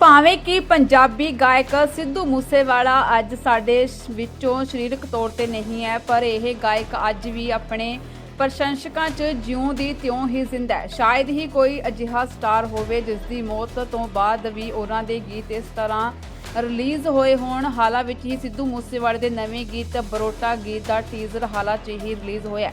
ਭਾਵੇਂ ਕਿ ਪੰਜਾਬੀ ਗਾਇਕ ਸਿੱਧੂ ਮੂਸੇਵਾਲਾ ਅੱਜ ਸਾਡੇ ਵਿੱਚੋਂ ਸਰੀਰਕ ਤੌਰ ਤੇ ਨਹੀਂ ਹੈ, ਪਰ ਇਹ ਗਾਇਕ ਅੱਜ ਵੀ ਆਪਣੇ ਪ੍ਰਸ਼ੰਸਕਾਂ 'ਚ ਜਿਉਂ ਦੀ ਤਿਉਂ ਹੀ ਜ਼ਿੰਦਾ ਹੈ। ਸ਼ਾਇਦ ਹੀ ਕੋਈ ਅਜਿਹਾ ਸਟਾਰ ਹੋਵੇ ਜਿਸ ਦੀ ਮੌਤ ਤੋਂ ਬਾਅਦ ਵੀ ਉਹਨਾਂ ਦੇ ਗੀਤ ਇਸ ਤਰ੍ਹਾਂ ਰਿਲੀਜ਼ ਹੋਏ ਹੋਣ। ਹਾਲਾਂ ਵਿੱਚ ਹੀ ਸਿੱਧੂ ਮੂਸੇਵਾਲੇ ਦੇ ਨਵੇਂ ਗੀਤ ਬਰੋਟਾ ਗੀਤ ਦਾ ਟੀਜ਼ਰ ਹਾਲਾਂ 'ਚ ਹੀ ਰਿਲੀਜ਼ ਹੋਇਆ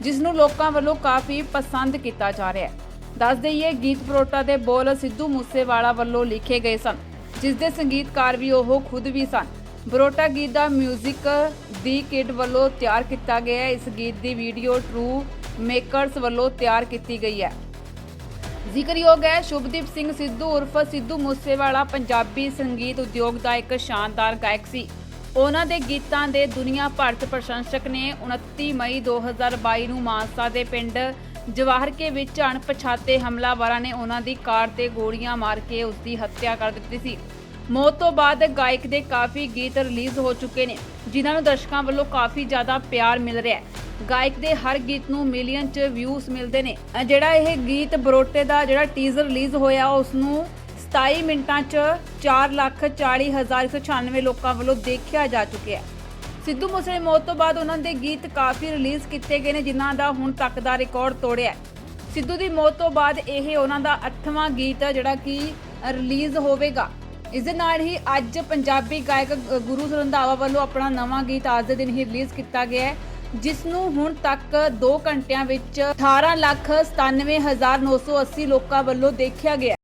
ਜਿਸ ਨੂੰ ਲੋਕਾਂ ਵੱਲੋਂ ਕਾਫੀ ਪਸੰਦ ਕੀਤਾ ਜਾ ਰਿਹਾ ਹੈ। ਦੱਸ ਦਈਏ, ਗੀਤ ਬਰੋਟਾ ਦੇ ਬੋਲ ਸਿੱਧੂ ਮੂਸੇਵਾਲਾ ਵੱਲੋਂ ਲਿਖੇ ਗਏ ਸਨ, ਜਿਸ ਦੇ ਸੰਗੀਤਕਾਰ ਵੀ ਉਹ ਖੁਦ ਵੀ ਸਨ। ਬਰੋਟਾ ਗੀਤ ਦਾ 뮤직 ਦੀ ਕਿਡ ਵੱਲੋਂ ਤਿਆਰ ਕੀਤਾ ਗਿਆ ਹੈ। ਇਸ ਗੀਤ ਦੀ ਵੀਡੀਓ ਟਰੂ ਮੇਕਰਸ ਵੱਲੋਂ ਤਿਆਰ ਕੀਤੀ ਗਈ ਹੈ। ਜ਼ਿਕਰਯੋਗ ਹੈ, ਸ਼ੁਭਦੀਪ ਸਿੰਘ ਸਿੱਧੂ ਉਰਫ ਸਿੱਧੂ ਮੂਸੇਵਾਲਾ ਪੰਜਾਬੀ ਸੰਗੀਤ ਉਦਯੋਗ ਦਾ ਇੱਕ ਸ਼ਾਨਦਾਰ ਗਾਇਕ ਸੀ। ਉਹਨਾਂ ਦੇ ਗੀਤਾਂ ਦੇ ਦੁਨੀਆ ਭਰ 'ਚ ਪ੍ਰਸ਼ੰਸਕ ਨੇ 29 ਮਈ 2022 ਨੂੰ ਮਾਨਸਾ ਦੇ ਪਿੰਡ ਜਵਾਹਰਕੇ ਵਿੱਚ ਅਣਪਛਾਤੇ ਹਮਲਾਵਰਾਂ ਨੇ ਉਹਨਾਂ ਦੀ ਕਾਰ ਤੇ ਗੋਲੀਆਂ ਮਾਰ ਕੇ ਉਸ ਦੀ ਹੱਤਿਆ ਕਰ ਦਿੱਤੀ ਸੀ। ਮੌਤ ਤੋਂ ਬਾਅਦ ਗਾਇਕ ਦੇ ਕਾਫੀ ਗੀਤ ਰਿਲੀਜ਼ ਹੋ ਚੁੱਕੇ ਨੇ, ਜਿਨ੍ਹਾਂ ਨੂੰ ਦਰਸ਼ਕਾਂ ਵੱਲੋਂ ਕਾਫੀ ਜ਼ਿਆਦਾ ਪਿਆਰ ਮਿਲ ਰਿਹਾ ਹੈ। ਗਾਇਕ ਦੇ ਹਰ ਗੀਤ ਨੂੰ ਮਿਲੀਅਨ ਚ ਵਿਊਜ਼ ਮਿਲਦੇ ਨੇ। ਜਿਹੜਾ ਇਹ ਗੀਤ ਬਰੋਟੇ ਦਾ ਜਿਹੜਾ ਟੀਜ਼ਰ ਰਿਲੀਜ਼ ਹੋਇਆ ਉਸ ਨੂੰ 27 ਮਿੰਟਾਂ ਚ 440196 ਲੋਕਾਂ ਵੱਲੋਂ ਦੇਖਿਆ ਜਾ ਚੁੱਕਿਆ ਹੈ। ਸਿੱਧੂ ਮੂਸੇ ਮੌਤ ਤੋਂ ਬਾਅਦ ਉਹਨਾਂ ਦੇ ਗੀਤ ਕਾਫੀ ਰਿਲੀਜ਼ ਕੀਤੇ ਗਏ ਨੇ, ਜਿਨ੍ਹਾਂ ਦਾ ਹੁਣ ਤੱਕ ਦਾ ਰਿਕਾਰਡ ਤੋੜਿਆ ਹੈ। ਸਿੱਧੂ ਦੀ ਮੌਤ ਤੋਂ ਬਾਅਦ ਇਹ ਉਹਨਾਂ ਦਾ 8ਵਾਂ ਗੀਤ ਹੈ, ਜਿਹੜਾ ਕਿ ਰਿਲੀਜ਼ ਹੋਵੇਗਾ ਇਸ ਦੇ ਨਾਲ ਹੀ ਅੱਜ ਪੰਜਾਬੀ ਗਾਇਕ ਗੁਰੂ ਰੰਧਾਵਾ ਵੱਲੋਂ ਆਪਣਾ ਨਵਾਂ ਗੀਤ ਅੱਜ ਦੇ ਦਿਨ ਹੀ ਰਿਲੀਜ਼ ਕੀਤਾ ਗਿਆ ਹੈ ਜਿਸ ਨੂੰ ਹੁਣ ਤੱਕ 2 ਘੰਟਿਆਂ ਵਿੱਚ 18 ਲੱਖ 97980 ਲੋਕਾਂ ਵੱਲੋਂ ਦੇਖਿਆ ਗਿਆ